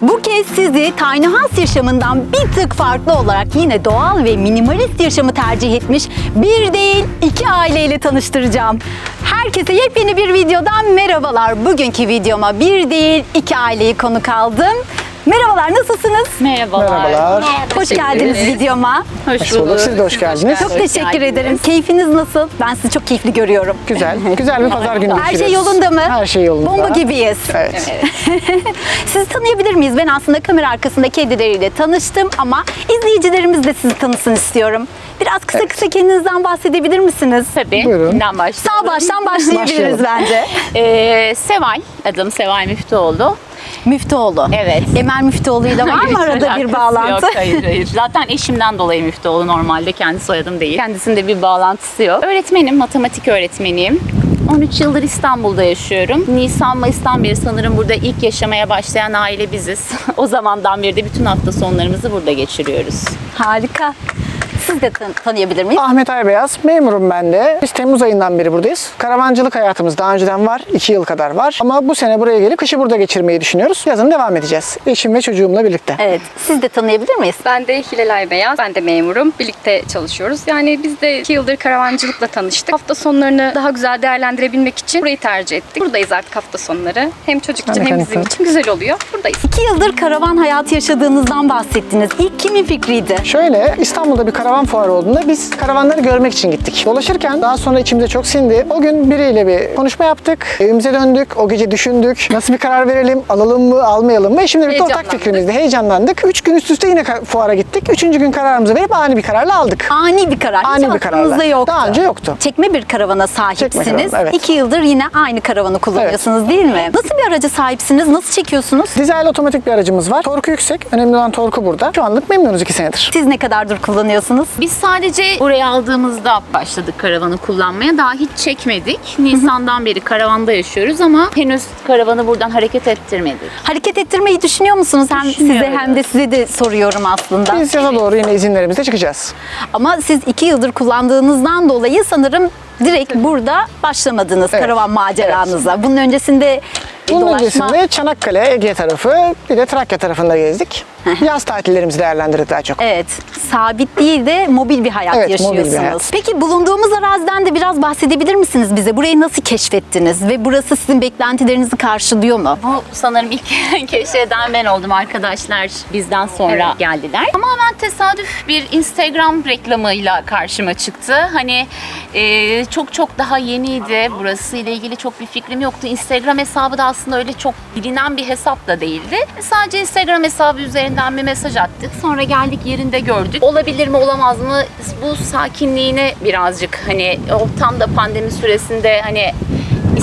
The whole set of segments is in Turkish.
Bu kez sizi tiny house yaşamından bir tık farklı olarak yine doğal ve minimalist yaşamı tercih etmiş bir değil iki aileyle tanıştıracağım. Herkese yepyeni bir videodan merhabalar. Bugünkü videoma bir değil iki aileyi konuk aldım. Merhabalar nasılsınız? Merhabalar. Merhabalar. Hoş Teşekkür geldiniz ederiz. videoma. Hoş bulduk. Siz de hoş geldiniz. Çok Hoş teşekkür geldiniz. ederim. Keyfiniz nasıl? Ben sizi çok keyifli görüyorum. Güzel. Güzel bir pazar günü Her şey geçiriyoruz. yolunda mı? Her şey yolunda. Bomba gibiyiz. Evet. Sizi tanıyabilir miyiz? Ben aslında kamera arkasında kedileriyle tanıştım ama izleyicilerimiz de sizi tanısın istiyorum. Biraz kısa kısa kendinizden bahsedebilir misiniz? Tabii. Buyurun. Kimden başlayalım? Sağ baştan başlayabiliriz Başlayalım. bence. Ee, Seval. Adım Seval Müftüoğlu. Müftüoğlu. Evet. Emel Müftüoğlu'yla var mı arada bir bağlantı? Yok, hayır hayır. Zaten eşimden dolayı Müftüoğlu normalde kendi soyadım değil. Kendisinde bir bağlantısı yok. Öğretmenim, matematik öğretmeniyim. 13 yıldır İstanbul'da yaşıyorum. Nisan Mayıs'tan beri sanırım burada ilk yaşamaya başlayan aile biziz. o zamandan beri de bütün hafta sonlarımızı burada geçiriyoruz. Harika. Siz de tan- tanıyabilir miyiz? Ahmet Aybeyaz, memurum ben de. Biz Temmuz ayından beri buradayız. Karavancılık hayatımız daha önceden var, 2 yıl kadar var. Ama bu sene buraya gelip kışı burada geçirmeyi düşünüyoruz. Yazın devam edeceğiz. Eşim ve çocuğumla birlikte. Evet. Siz de tanıyabilir miyiz? Ben de Hilal Aybeyaz. Ben de memurum. Birlikte çalışıyoruz. Yani biz de iki yıldır karavancılıkla tanıştık. Hafta sonlarını daha güzel değerlendirebilmek için burayı tercih ettik. Buradayız artık hafta sonları. Hem çocuk için hem bizim için güzel oluyor. Buradayız. İki yıldır karavan hayatı yaşadığınızdan bahsettiniz. İlk kimin fikriydi? Şöyle İstanbul'da bir karavan fuarı olduğunda biz karavanları görmek için gittik. Dolaşırken daha sonra içimize çok sindi. O gün biriyle bir konuşma yaptık. Evimize döndük. O gece düşündük. Nasıl bir karar verelim? Alalım mı? Almayalım mı? Şimdi birlikte ortak fikrimizdi. Heyecanlandık. Üç gün üst üste yine fuara gittik. Üçüncü gün kararımızı verip ani bir kararla aldık. Ani bir karar. Ani Hiç bir kararla. yoktu. Daha önce yoktu. Çekme bir karavana sahipsiniz. Çekme karavan, evet. İki yıldır yine aynı karavanı kullanıyorsunuz değil mi? Nasıl bir araca sahipsiniz? Nasıl çekiyorsunuz? Dizel otomatik bir aracımız var. Torku yüksek. Önemli olan torku burada. Şu anlık memnunuz iki senedir. Siz ne kadardır kullanıyorsunuz? Biz sadece buraya aldığımızda başladık karavanı kullanmaya. Daha hiç çekmedik. Nisan'dan beri karavanda yaşıyoruz ama henüz karavanı buradan hareket ettirmedik. Hareket ettirmeyi düşünüyor musunuz? Hem size hem de size de soruyorum aslında. Biz yaza doğru yine izinlerimizle çıkacağız. Ama siz iki yıldır kullandığınızdan dolayı sanırım direkt burada başlamadınız Evet. karavan maceranıza. Bunun öncesinde Bunun dolaşma... öncesinde Çanakkale, Ege tarafı, bir de Trakya tarafında gezdik. Yaz tatillerimizi değerlendirdik daha çok. Evet, sabit değil de mobil bir hayat Evet, mobil bir yaşıyorsunuz. hayat. Peki bulunduğumuz araziden de biraz bahsedebilir misiniz bize? Burayı nasıl keşfettiniz ve burası sizin beklentilerinizi karşılıyor mu? Bu sanırım ilk keşfeden ben oldum. Arkadaşlar bizden sonra geldiler. Tamamen tesadüf bir Instagram reklamıyla karşıma çıktı. Hani e, çok çok daha yeniydi. Burası ile ilgili çok bir fikrim yoktu. Instagram hesabı da aslında öyle çok bilinen bir hesap da değildi. Sadece Instagram hesabı üzerinden bir mesaj attık. Sonra geldik yerinde gördük. Olabilir mi olamaz mı? Bu sakinliğine birazcık hani o tam da pandemi süresinde hani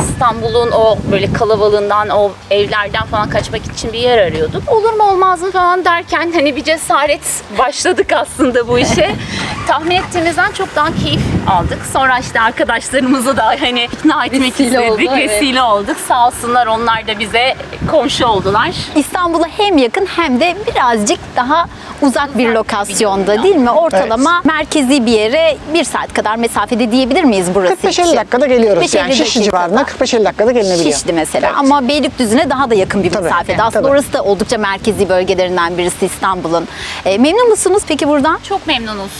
İstanbul'un o böyle kalabalığından, o evlerden falan kaçmak için bir yer arıyorduk. Olur mu olmaz mı falan derken hani bir cesaret başladık aslında bu işe. Tahmin ettiğimizden çok daha keyif aldık. Sonra işte arkadaşlarımızı da hani ikna etmek Vesile istedik, oldu, evet. vesile olduk. Sağ olsunlar onlar da bize komşu oldular. İstanbul'a hem yakın hem de birazcık daha uzak bir lokasyonda bir değil mi? Ortalama merkezi bir yere bir saat kadar mesafede diyebilir miyiz burası için? 45-50 dakikada geliyoruz. 45-50 yani Şişli dakikada. Civarında 45-50 dakikada gelinebiliyor. Şişli mesela Evet. ama Beylikdüzü'ne daha da yakın bir Tabii, mesafede. Aslında tabii. orası da oldukça merkezi bölgelerinden birisi İstanbul'un. E, memnun musunuz peki buradan? Çok memnunuz.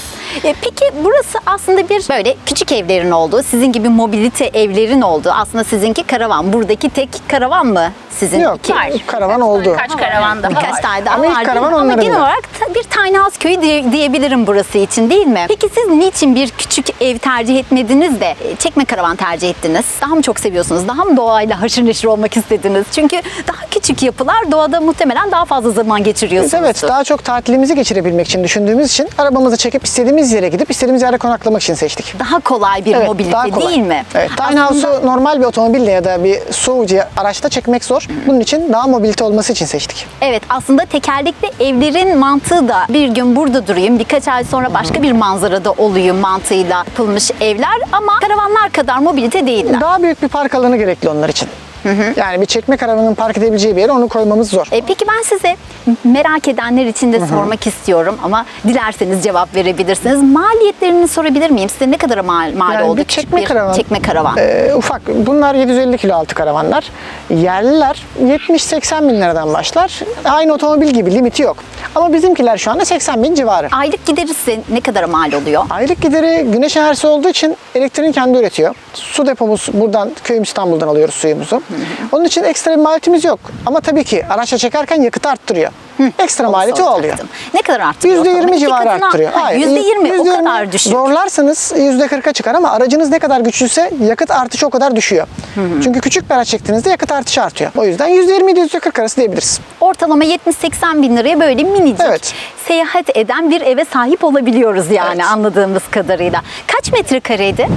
E, Peki burası aslında bir böyle küçük evlerin olduğu, sizin gibi mobilite evlerin olduğu. Aslında sizinki karavan. Buradaki tek karavan mı sizin? Yok, iki? Var. karavan oldu. Kaç karavan daha Birkaç var. tane daha Ama ilk var. karavan Ama onların genel da. olarak ta- bir tiny house köyü diye- diyebilirim burası için değil mi? Peki siz niçin bir küçük ev tercih etmediniz de e, çekme karavan tercih ettiniz? Daha mı çok seviyorsunuz? Daha mı doğayla haşır neşir olmak istediniz? Çünkü daha küçük yapılar doğada muhtemelen daha fazla zaman Biz geçiriyorsunuz. evet daha çok tatilimizi geçirebilmek için düşündüğümüz için arabamızı çekip istediğimiz yere gidip istediğimiz yerde konaklamak için seçtik. Daha kolay bir Evet, mobilite daha kolay. değil mi? Evet, tiny house'u normal bir otomobille ya da bir SUV araçta çekmek zor. Bunun için daha mobilite olması için seçtik. Evet aslında tekerlekli evlerin mantığı da bir gün burada durayım birkaç ay sonra başka bir manzarada olayım mantığıyla yapılmış evler ama karavanlar kadar mobilite değiller. Daha büyük bir park alanı gerekli onlar için. Yani bir çekme karavanın park edebileceği bir yere onu koymamız zor. E, peki ben size merak edenler için de sormak istiyorum ama dilerseniz cevap verebilirsiniz. Maliyetlerini sorabilir miyim? Size ne kadar mal, mal Yani oldu bir çekme bir karavan. çekme karavan? Ee, ufak. Bunlar 750 kilo altı karavanlar. Yerliler 70-80 bin liradan başlar. Aynı otomobil gibi limiti yok. Ama bizimkiler şu anda 80 bin civarı. Aylık gideri size ne kadar mal oluyor? Aylık gideri güneş enerjisi olduğu için elektriğini kendi üretiyor. Su depomuz buradan köyüm İstanbul'dan alıyoruz suyumuzu. Onun için ekstra bir maliyetimiz yok. Ama tabii ki araçla çekerken yakıtı arttırıyor. Ekstra maliyeti o oluyor. Ne kadar arttırıyor? %20 ortalama? İki civarı arttırıyor. Ha, %20 o kadar düşük. Zorlarsanız %40'a çıkar ama aracınız ne kadar güçlüyse yakıt artışı o kadar düşüyor. Çünkü küçük bir araç çektiğinizde yakıt artışı artıyor. O yüzden %20 ile %40 arası diyebiliriz. Ortalama 70-80 bin liraya böyle minicik Evet. seyahat eden bir eve sahip olabiliyoruz yani Evet. anladığımız kadarıyla. Kaç metrekareydi?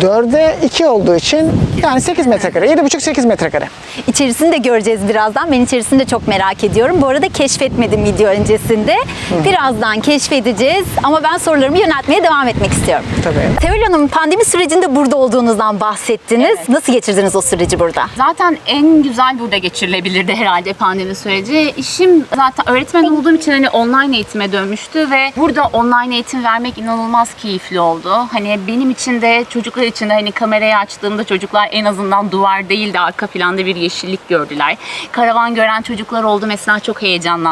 4'e 2 olduğu için yani 8 metrekare, 7,5-8 metrekare. İçerisini de göreceğiz birazdan. Ben içerisini de çok merak ediyorum. Bu arada keşfetmedim video öncesinde. Birazdan keşfedeceğiz ama ben sorularımı yöneltmeye devam etmek istiyorum. Tabii. Seval Hanım pandemi sürecinde burada olduğunuzdan bahsettiniz. Nasıl geçirdiniz o süreci burada? Zaten en güzel burada geçirilebilirdi herhalde pandemi süreci. İşim zaten öğretmen olduğum için hani online eğitime dönmüştü ve burada online eğitim vermek inanılmaz keyifli oldu. Hani benim için de çocuklar için de hani kamerayı açtığımda çocuklar en azından duvar değil de arka planda bir yeşillik gördüler. Karavan gören çocuklar oldu mesela çok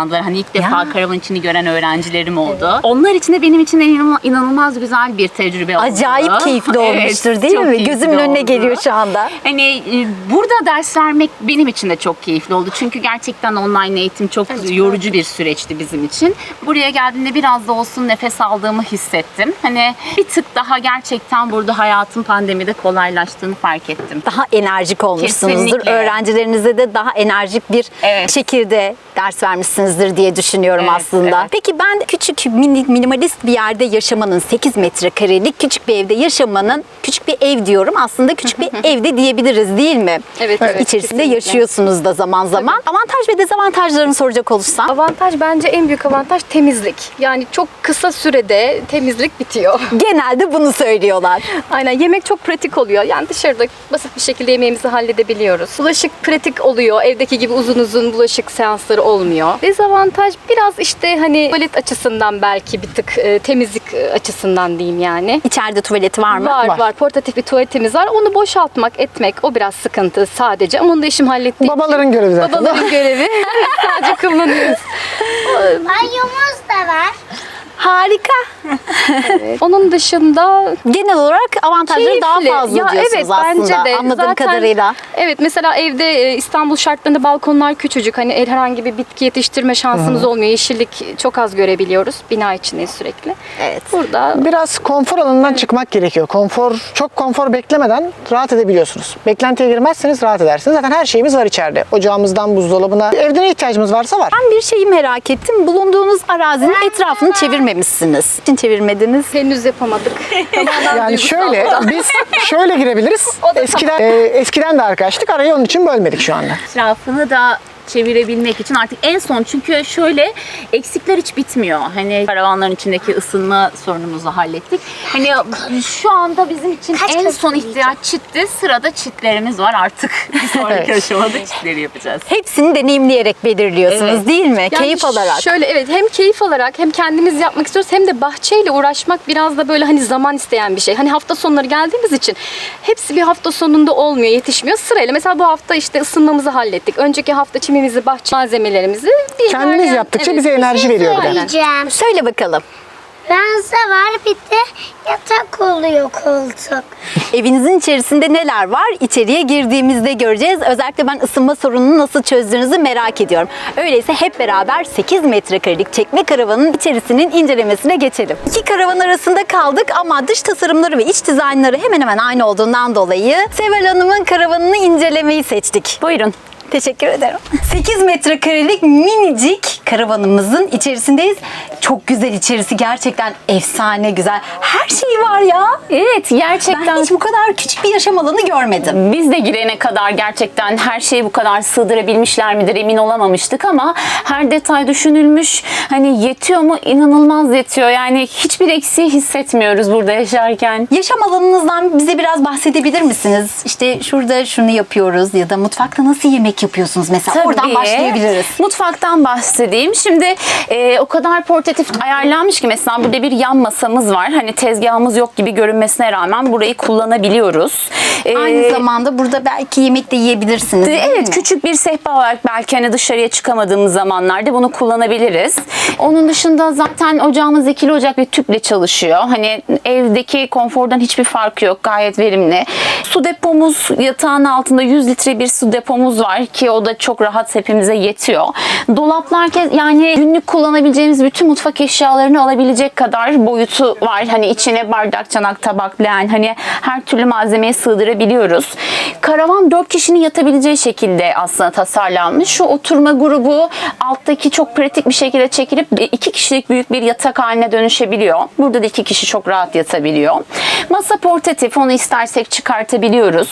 heyecanlandılar. Hani ilk defa karavan içini gören öğrencilerim oldu. Onlar için de benim için de inanılmaz, inanılmaz güzel bir tecrübe oldu. Acayip keyifli Evet, olmuştur değil çok mi? Gözümün önüne oldu. geliyor şu anda. Hani e, burada ders vermek benim için de çok keyifli oldu. Çünkü gerçekten online eğitim çok yorucu bir süreçti bizim için. Buraya geldiğimde biraz da olsun nefes aldığımı hissettim. Hani bir tık daha gerçekten burada hayatın pandemide kolaylaştığını fark ettim. daha enerjik olmuşsunuzdur. Kesinlikle. Öğrencilerinize de daha enerjik bir Evet. şekilde ders vermişsinizdir diye düşünüyorum Evet, aslında. evet. Peki ben küçük mini- minimalist bir yerde yaşamanın 8 metrekarelik küçük bir evde yaşamanın küçük bir ev diyorum. Aslında küçük bir evde diyebiliriz değil mi? Evet, evet, İçerisinde kesinlikle. yaşıyorsunuz da zaman zaman. Avantaj ve dezavantajlarını soracak olursam. Avantaj bence en büyük avantaj temizlik. Yani çok kısa sürede temizlik bitiyor. Genelde bunu söylüyorlar. Aynen yemek çok pratik oluyor. Yani dışarıda basit bir şekilde yemeğimizi halledebiliyoruz. Bulaşık pratik oluyor. Evdeki gibi uzun uzun bulaşık seansları olmuyor. Dezavantaj biraz işte hani tuvalet açısından belki bir tık e, temizlik e, açısından diyeyim yani. İçeride tuvaleti var mı? Var, Var. var Portatif bir tuvaletimiz var. Onu boşaltmak, etmek o biraz sıkıntı sadece. Ama onu da işim hallettiğim için- Babaların görevi zaten. Babaların görevi. sadece kullanıyoruz. Banyomuz da var. Harika. Onun dışında Genel olarak avantajları daha Keyifli. fazla Ya diyorsunuz evet, aslında bence de. anladığım Zaten- kadarıyla. Evet mesela evde e, İstanbul şartlarında balkonlar küçücük. Hani el- herhangi bir bitki yetiştirme şansımız olmuyor. Yeşillik çok az görebiliyoruz. Bina içindeyiz sürekli. Evet. Burada Biraz konfor alanından çıkmak gerekiyor. Konfor, çok konfor beklemeden rahat edebiliyorsunuz. Beklentiye girmezseniz rahat edersiniz. Zaten her şeyimiz var içeride. Ocağımızdan buzdolabına. Evde ne ihtiyacımız varsa var. Ben bir şeyi merak ettim. Bulunduğunuz arazinin etrafını çevirmemişsiniz. Için çevirmediniz. henüz yapamadık. Tamamen Yani duygusal şöyle da. biz şöyle girebiliriz. O da Eskiden e, eskiden de arkadaşlık arayı onun için bölmedik şu anda. etrafını da çevirebilmek için artık en son çünkü şöyle eksikler hiç bitmiyor. Hani karavanların içindeki ısınma sorunumuzu hallettik. Hani şu anda bizim için Kaç en son ihtiyaç çitti. Sırada çitlerimiz var artık. Bir sonraki aşamada çitleri yapacağız. Hepsini deneyimleyerek belirliyorsunuz Evet. değil mi? Keyif alarak. Şöyle evet hem keyif alarak hem kendimiz yapmak istiyoruz hem de bahçeyle uğraşmak biraz da böyle hani zaman isteyen bir şey. Hani hafta sonları geldiğimiz için hepsi bir hafta sonunda olmuyor, yetişmiyor. Sırayla mesela bu hafta işte ısınmamızı hallettik. Önceki hafta çimimizi, bahçe malzemelerimizi bir Kendimiz ilerleyen- yaptıkça evet. bize enerji veriyor bir de. Söyleyeceğim. Söyle bakalım. Ranza var bir de yatak oluyor koltuk. Evinizin içerisinde neler var? İçeriye girdiğimizde göreceğiz. Özellikle ben ısınma sorununu nasıl çözdüğünüzü merak ediyorum. Öyleyse hep beraber 8 metrekarelik çekme karavanın içerisinin incelemesine geçelim. İki karavan arasında kaldık ama dış tasarımları ve iç dizaynları hemen hemen aynı olduğundan dolayı Seval Hanım'ın karavanını incelemeyi seçtik. Buyurun. Teşekkür ederim. 8 metrekarelik minicik karavanımızın içerisindeyiz. Çok güzel içerisi gerçekten efsane güzel. Her şey var ya. Evet gerçekten. Ben hiç bu kadar küçük bir yaşam alanı görmedim. Biz de girene kadar gerçekten her şeyi bu kadar sığdırabilmişler midir emin olamamıştık ama her detay düşünülmüş. Hani yetiyor mu? İnanılmaz yetiyor. Yani hiçbir eksiği hissetmiyoruz burada yaşarken. Yaşam alanınızdan bize biraz bahsedebilir misiniz? İşte şurada şunu yapıyoruz ya da mutfakta nasıl yemek yapıyorsunuz mesela? Oradan Tabii. başlayabiliriz. Mutfaktan bahsedeyim. Şimdi e, o kadar portatif ayarlanmış ki mesela burada bir yan masamız var. Hani tezgahımız yok gibi görünmesine rağmen burayı kullanabiliyoruz. E, Aynı zamanda burada belki yemek de yiyebilirsiniz. değil Evet mi? küçük bir sehpa olarak belki hani dışarıya çıkamadığımız zamanlarda bunu kullanabiliriz. Onun dışında zaten ocağımız ikili ocak ve tüple çalışıyor. Hani evdeki konfordan hiçbir farkı yok. Gayet verimli. Su depomuz yatağın altında 100 litre bir su depomuz var ki o da çok rahat hepimize yetiyor. Dolaplar yani günlük kullanabileceğimiz bütün mutfak eşyalarını alabilecek kadar boyutu var. Hani içine bardak, çanak, tabak, leğen hani her türlü malzemeyi sığdırabiliyoruz. Karavan 4 kişinin yatabileceği şekilde aslında tasarlanmış. Şu oturma grubu alttaki çok pratik bir şekilde çekilip 2 kişilik büyük bir yatak haline dönüşebiliyor. Burada da 2 kişi çok rahat yatabiliyor. Masa portatif onu istersek çıkartabiliyoruz.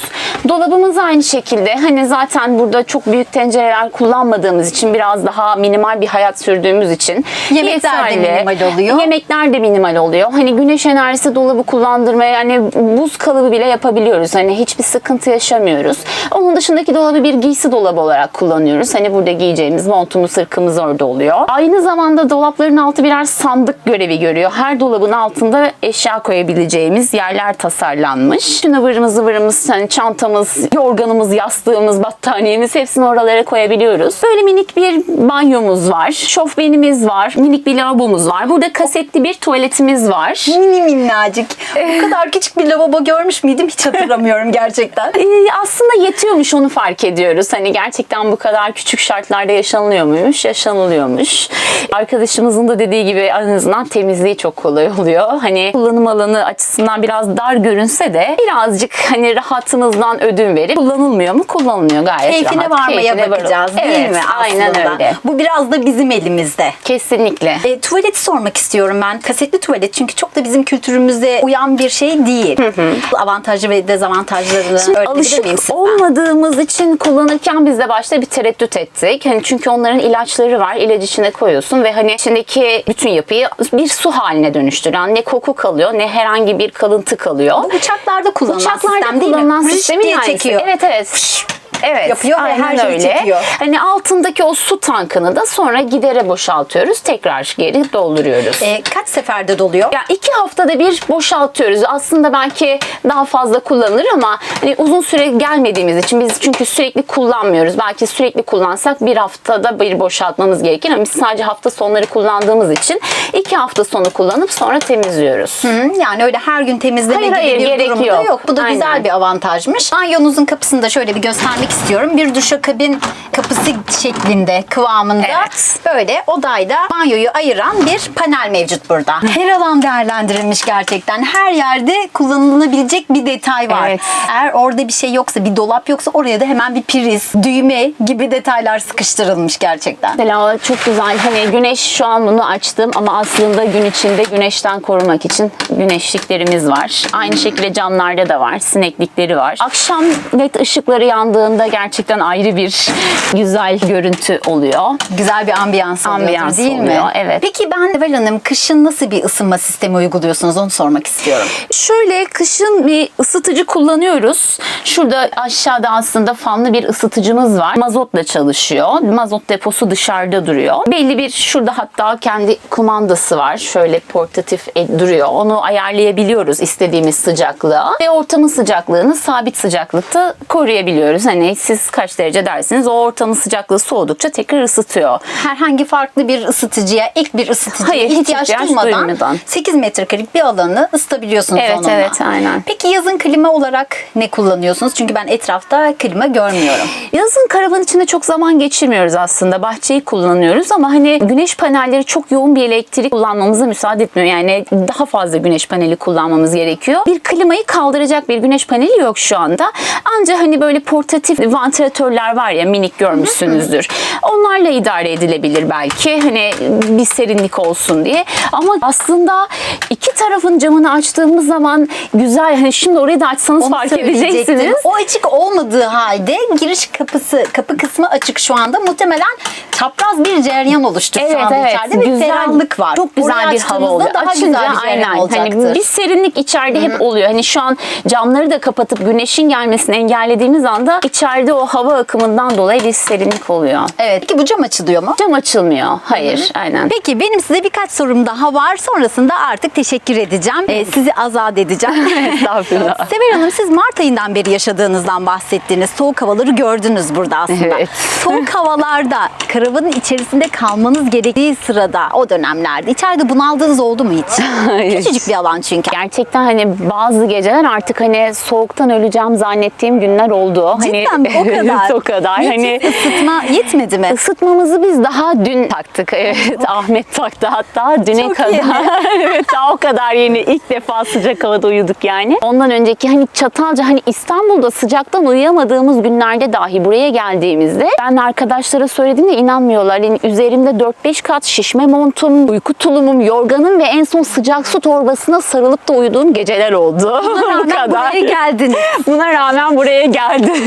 Dolabımız aynı şekilde. Hani zaten burada çok büyük tencereler kullanmadığımız için biraz daha minimal bir hayat sürdüğümüz için Yemekler de yeterli. minimal oluyor. Yemekler de minimal oluyor. Hani güneş enerjisi dolabı kullandırmaya yani buz kalıbı bile yapabiliyoruz. Hani hiçbir sıkıntı yaşamıyoruz. Onun dışındaki dolabı bir giysi dolabı olarak kullanıyoruz. Hani burada giyeceğimiz montumuz, sırkımız orada oluyor. Aynı zamanda dolapların altı birer sandık görevi görüyor. Her dolabın altında eşya koyabileceğimiz yerler tasarlanmış. Bütün ıvırımız ıvırımız, hani çantamız, yorganımız, yastığımız, battaniyemiz hepsini oralara koyabiliyoruz. Böyle minik bir banyomuz var. Şofbenimiz var. Minik bir lavabomuz var. Burada kasetli bir tuvaletimiz var. Mini minnacık. Bu kadar küçük bir lavabo görmüş müydüm hiç hatırlamıyorum gerçekten. Ee, aslında yetiyormuş onu fark ediyoruz. Hani gerçekten bu kadar küçük şartlarda yaşanılıyor muymuş? Yaşanılıyormuş. Arkadaşımızın da dediği gibi en azından temizliği çok kolay oluyor. Hani kullanım alanı açısından biraz dar görünse de birazcık hani rahatımızdan ödün verip kullanılmıyor mu? Kullanılıyor gayet Keyfine varmaya Keyfine bakacağız değil Evet, mi Aynen aslında? öyle. Bu biraz da bizim elimizde. Kesinlikle. E, tuvaleti sormak istiyorum ben. Kasetli tuvalet çünkü çok da bizim kültürümüze uyan bir şey değil. Avantajlı ve dezavantajlarını Şimdi alışık olmadığımız için kullanırken biz de başta bir tereddüt ettik. Hani çünkü onların ilaçları var. İlacı içine koyuyorsun ve hani içindeki bütün yapıyı bir su haline dönüştüren ne koku kalıyor ne herhangi bir kalıntı kalıyor. Bu uçaklarda kullanılan Uçaklarda sistem değil mi? kullanılan Rış sistemin diye aynısı. çekiyor. Evet evet. Evet. Yapıyor ve her şeyi öyle. çekiyor. Hani altındaki o su tankını da sonra gidere boşaltıyoruz. Tekrar geri dolduruyoruz. E, kaç seferde doluyor? Ya iki haftada bir boşaltıyoruz. Aslında belki daha fazla kullanılır ama hani uzun süre gelmediğimiz için biz çünkü sürekli kullanmıyoruz. Belki sürekli kullansak bir haftada bir boşaltmamız gerekir ama biz sadece hafta sonları kullandığımız için iki hafta sonu kullanıp sonra temizliyoruz. Hı, Yani öyle her gün temizleme Hayır, gibi hayır, bir gerek durumu da yok. yok. Bu da Aynen. güzel bir avantajmış. Banyonuzun kapısını da şöyle bir göstermek istiyorum. Bir duşakabin kapısı şeklinde, kıvamında. Evet. Böyle odayla banyoyu ayıran bir panel mevcut burada. Her alan değerlendirilmiş gerçekten. Her yerde kullanılabilecek bir detay var. Evet. Eğer orada bir şey yoksa, bir dolap yoksa oraya da hemen bir priz, düğme gibi detaylar sıkıştırılmış gerçekten. Mesela çok güzel hani güneş şu an bunu açtım ama aslında gün içinde güneşten korumak için güneşliklerimiz var. Aynı şekilde camlarda da var. Sineklikleri var. Akşam led ışıkları yandığında gerçekten ayrı bir güzel görüntü oluyor. Güzel bir ambiyans oluyor Ambiyans değil mi? oluyor, evet. Peki ben Devel Hanım kışın nasıl bir ısınma sistemi uyguluyorsunuz onu sormak istiyorum. Şöyle kışın bir ısıtıcı kullanıyoruz. Şurada aşağıda aslında fanlı bir ısıtıcımız var. Mazotla çalışıyor. Mazot deposu dışarıda duruyor. Belli bir şurada hatta kendi kumandası var. Şöyle portatif e, duruyor. Onu ayarlayabiliyoruz istediğimiz sıcaklığa. Ve ortamın sıcaklığını sabit sıcaklıkta koruyabiliyoruz. Hani siz kaç derece dersiniz o ortamın sıcaklığı soğudukça tekrar ısıtıyor. Herhangi farklı bir ısıtıcıya, ek bir ısıtıcıya Hayır, ihtiyaç, ihtiyaç duymadan, duymadan. 8 metrekarelik bir alanı ısıtabiliyorsunuz Evet, onunla. evet, aynen. Peki yazın klima olarak ne kullanıyorsunuz? Çünkü ben etrafta klima görmüyorum. Yazın karavan içinde çok zaman geçirmiyoruz aslında. Bahçeyi kullanıyoruz ama hani güneş panelleri çok yoğun bir elektrik kullanmamıza müsaade etmiyor. Yani daha fazla güneş paneli kullanmamız gerekiyor. Bir klimayı kaldıracak bir güneş paneli yok şu anda. Ancak hani böyle portatif vantilatörler var ya minik görmüşsünüzdür. Onlarla idare edilebilir belki. Hani bir serinlik olsun diye. Ama aslında iki tarafın camını açtığımız zaman güzel. Hani şimdi orayı da açsanız Onu fark edeceksiniz. O açık olmadığı halde giriş kapısı, kapı kısmı açık şu anda. Muhtemelen çapraz bir cereyan oluştu Evet şu anda evet. içeride. Bir ferahlık var. Çok güzel bir hava oluyor. Daha Açınca güzel bir cereyan aynen. olacaktır. Hani bir serinlik içeride hep oluyor. Hani şu an camları da kapatıp güneşin gelmesini engellediğimiz anda içeride o hava akımından dolayı bir serinlik oluyor. Evet ki bu cam açılıyor mu? Cam açılmıyor. Hayır. Aynen. Peki benim size birkaç sorum daha var. Sonrasında artık teşekkür edeceğim. Ee, sizi azat edeceğim. Estağfurullah. Sever Hanım siz Mart ayından beri yaşadığınızdan bahsettiniz. Soğuk havaları gördünüz burada aslında. Evet. Soğuk havalarda karavanın içerisinde kalmanız gerektiği sırada o dönemlerde içeride bunaldığınız oldu mu hiç? Küçücük bir alan çünkü. Gerçekten hani bazı geceler artık hani soğuktan öleceğim zannettiğim günler oldu. Cidden hani, mi? o kadar. o kadar. Hiç Hani ısıtma yetmedi mi? Isıtmamızı biz daha dün taktık. Evet, Ahmet taktı hatta düne Çok kadar. yeni. evet, daha o kadar yeni. İlk defa sıcak havada uyuduk yani. Ondan önceki hani Çatalca hani İstanbul'da sıcaktan uyuyamadığımız günlerde dahi buraya geldiğimizde ben arkadaşlara söylediğimde inanmıyorlar. Yani üzerimde 4-5 kat şişme montum, uyku tulumum, yorganım ve en son sıcak su torbasına sarılıp da uyuduğum geceler oldu. Buna Bu rağmen buraya geldiniz. Buna rağmen buraya geldim.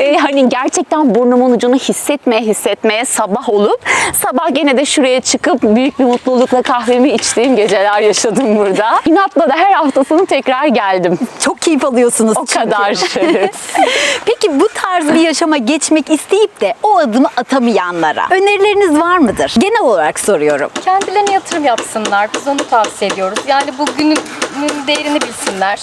E, hani gerçekten burnumun ucunu hissetmeye hissetmeye sabah olup sabah gene de şuraya çıkıp büyük bir mutlulukla kahvemi içtiğim geceler yaşadım burada. İnatla da her hafta sonu tekrar geldim. Çok keyif alıyorsunuz O çünkü. kadar. Evet. Peki bu tarz bir yaşama geçmek isteyip de o adımı atamayanlara önerileriniz var mıdır? Genel olarak soruyorum. Kendilerine yatırım yapsınlar. Biz onu tavsiye ediyoruz. Yani bugünün değerini bilsinler.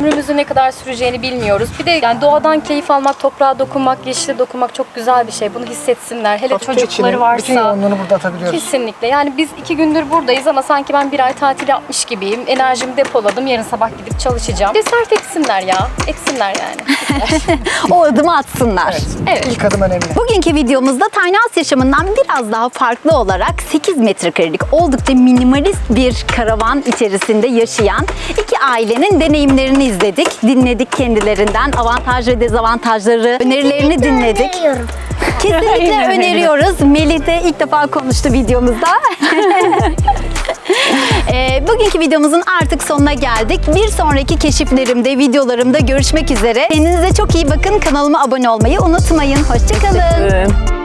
Ömrümüzün ne kadar süreceğini bilmiyoruz. Bir de yani doğadan keyif almak, toprağa dokunmak, yeşile dokunmak çok güzel bir şey. Bunu hissetsinler. Hele Hafta çocukları içinin Bütün varsa. yoğunluğunu burada atabiliyoruz. Kesinlikle. Yani biz iki gündür buradayız ama sanki ben bir ay tatil yapmış gibiyim. Enerjimi depoladım. Yarın sabah gidip çalışacağım. Cesaret etsinler ya. Etsinler yani. O adımı atsınlar. Evet. İlk adım önemli. Bugünkü videomuzda Tiny House yaşamından biraz daha farklı olarak 8 metrekarelik oldukça minimalist bir karavan içerisinde yaşayan iki ailenin deneyimlerini izledik. Dinledik kendilerinden avantaj ve dezavantajları, önerilerini dinledik. Öneriyorum. Kesinlikle Aynen öneriyoruz. Melih de ilk defa konuştu videomuzda. Ee, bugünkü videomuzun artık sonuna geldik. Bir sonraki keşiflerimde, videolarımda görüşmek üzere. Kendinize çok iyi bakın. Kanalıma abone olmayı unutmayın. Hoşçakalın. Evet.